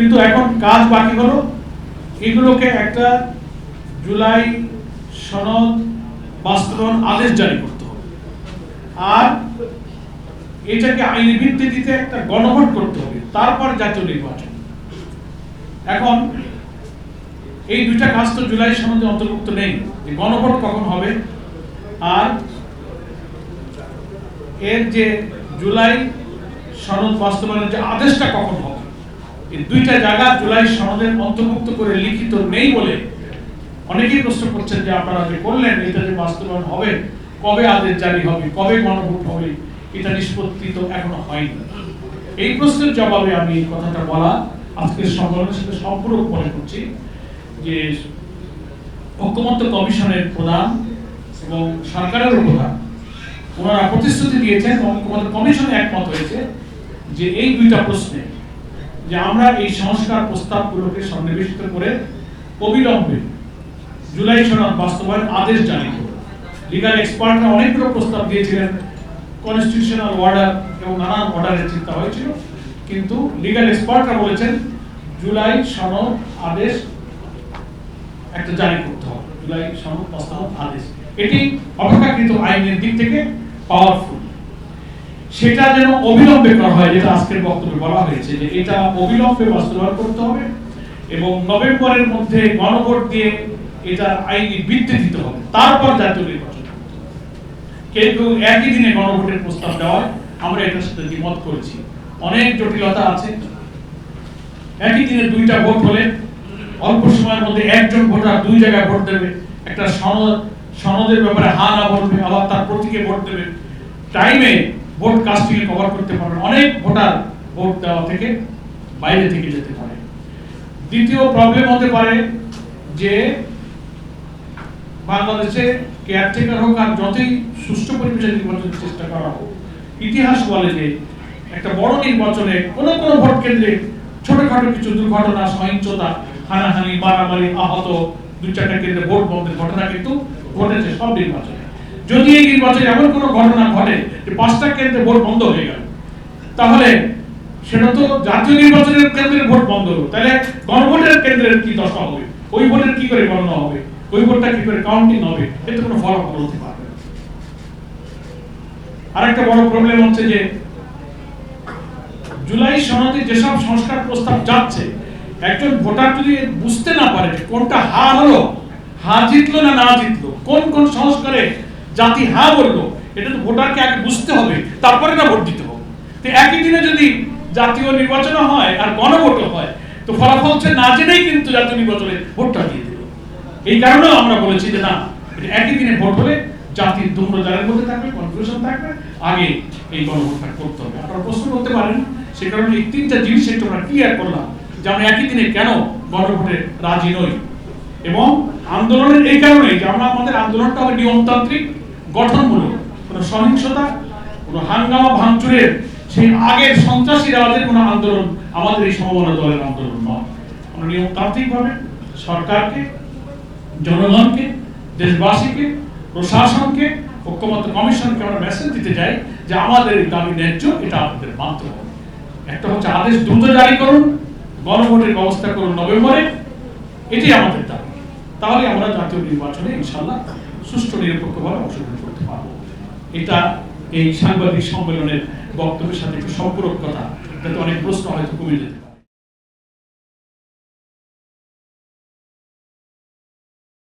কিন্তু এখন কাজ বাকি হলো। এগুলোকে একটা জুলাই সনদ বাস্তবায়ন আদেশ জারি করতে হবে। আর এটাকে আইনি ভিত্তিতে একটা গণভোট করতে হবে, তারপর জাতীয় নির্বাচন। এখন এই দুইটা কাজ তো জুলাই সনদে অন্তর্ভুক্ত নেই, যে গণভোট কখন হবে, আর এর যে জুলাই সনদ বাস্তবায়নের যে আদেশটা কখন হবে এই দুইটা জায়গা জুলাই সনদের অন্তর্ভুক্ত করে লিখিত নেই বলে অনেকেই প্রশ্ন করছেন যে আপনারা যে করলেন, এটা যে বাস্তবায়ন হবে, কবে আদেশ জারি হবে, কবে গণভোট হবে, এটা নিষ্পত্তি তো এখনও হয়নি। এই প্রশ্নের জবাবে আমি এই কথাটা বলা আজকের সম্মেলনের সাথে সম্পূর্ণ মনে করছি যে ঐক্যমত্য কমিশনের প্রধান এবং সরকারের প্রধান, ওনারা প্রতিশ্রুতি দিয়েছেন ঐক্যমত্য কমিশনে একমত হয়েছে যে এই দুইটা প্রশ্নে যে আমরা এই সংস্কার প্রস্তাবগুলোকে সন্নিবেশিত করে অবিলম্বে জুলাই সনদ বাস্তবায়ন আদেশ জারি করব লিগাল এক্সপার্টরা অনেকগুলো প্রস্তাব দিয়েছিলেন। কনস্টিটিউশনাল অর্ডার এবং নানান অর্ডারের চিন্তা হয়েছিল। কিন্তু লিগাল এক্সপার্টরা বলেছেন, জুলাই সনদ আদেশ একটা জারি করতে হবে। জুলাই সনদ বাস্তবায়ন আদেশ। এটি অপেক্ষাকৃত আইনের দিক থেকে পাওয়ারফুল সেটা যেন অবিলম্বে করা হয়, যেটা আজকের বক্তব্যে বলা হয়েছে, যে এটা অবিলম্বে বাস্তবায়ন করতে হবে এবং নভেম্বরের মধ্যে গণভোট দিয়ে এটা আইনি বৃদ্ধি দিতে হবে। তারপর জাতীয় নির্বাচন। কেউ একই দিনে গণভোটের প্রস্তাব দেওয়ায়, আমরা এটার সাথে দ্বিমত করেছি। অনেক জটিলতা আছে। একই দিনে দুইটা ভোট হলে অল্প সময়ের মধ্যে একজন ভোটার দুই জায়গায় ভোট দেবে, একটা সনদ, সনদের ব্যাপারে হা না বলবে, আবার তার প্রতীকে ভোট দেবে। টাইমে ভোট কাস্টিং কভার করতে পারবে অনেক ভোটার ভোট দেওয়া থেকে বাইরে থেকে যেতে পারে। দ্বিতীয় প্রবলেম হতে পারে যে বাংলাদেশে কেয়ারটেকার হোক আর যতই সুষ্ঠু পরিবেশে নির্বাচনের চেষ্টা করা হোক, ইতিহাস বলে যে একটা বড় নির্বাচনে কোনো কোনো ভোট কেন্দ্রে ছোটখাটো কিছু দুর্ঘটনা, সহিংসতা, হানাহানি, মারামারি, আহত দুই চারটা কেন্দ্রে ভোট বন্ধের ঘটনা কিন্তু ঘটেছে সব নির্বাচনে। যদি এই নির্বাচনে এমন কোনো ঘটনা ঘটে যে পাঁচটা কেন্দ্রে ভোট বন্ধ হয়ে গেল, তাহলে সেটা তো জাতীয় নির্বাচনের কেন্দ্রের ভোট বন্ধ হলো। তাহলে গণভোটের কেন্দ্রের কি দশা হবে? ওই ভোটের কি করে গণনা হবে? ওই ভোটটা কি করে কাউন্টিং হবে? এতে কোনো ফলাফল হতে পারবে না। আরেকটা বড় প্রবলেম হচ্ছে যে জুলাই সনদে যেসব সংস্কার প্রস্তাব যাচ্ছে, একজন ভোটার যদি বুঝতে না পারে কোনটা হা হলো হা জিতলো না না জিতলো, কোন কোন সংস্কারে জাতি হ্যাঁ বলল, এটা তো ভোটারকে আগে বুঝতে হবে, তারপরে না ভোট দিতে হবে। তো একই দিনে যদি জাতীয় নির্বাচন হয় আর গণভোটও হয়, তো ফলাফল হচ্ছে না জেনেই কিন্তু জাতীয় নির্বাচনে ভোটটা দিয়ে দিল। এই কারণেও আমরা বলেছি যে না একই দিনে ভোট হলে জাতির দুম্র জালের মধ্যে থাকবে কনফিউশন থাকবে, আগে এই গণভোটটা করতে হবে। আপনারা প্রশ্ন করতে পারেন, সে কারণে এই তিনটা জিনিস একটু আমরা ক্লিয়ার করলাম যে আমরা একই দিনে কেন গণভোটে রাজি নই। এবং আন্দোলনের এই কারণেই যে আমরা আমাদের আন্দোলনটা হবে নিয়মতান্ত্রিক গঠনমূলক। কোনো সহিংসতা, কোনো হাঙ্গামা, ভাঙচুরের সেই আগের সন্ত্রাসী রাজের কোনো আন্দোলন, আমাদের এই সমবনা দলের আন্দোলন নয়। আমরা নিয়মতান্ত্রিকভাবে সরকারকে, জনগণকে, দেশবাসীকে, প্রশাসনকে, ঐক্যমত্য কমিশনকে আমরা মেসেজ দিতে চাই যে আমাদের এই দাবি ন্যায্য, এটা আপনাদের মানতে হবে। একটা হচ্ছে আদেশ দ্রুত জারি করুন, গণভোটের ব্যবস্থা করুন নভেম্বরে, এটাই আমাদের দাবি। তাহলে আমরা জাতীয় নির্বাচনে ইনশাল্লাহ সুষ্ঠু নিরপেক্ষভাবে অংশগ্রহণ করতে পারব। এটা এই সাংবাদিক সম্মেলনের বক্তব্যের সাথে একটু সম্পূরক কথা, যাতে অনেক প্রশ্ন হয়তো কমে যেতে পারে।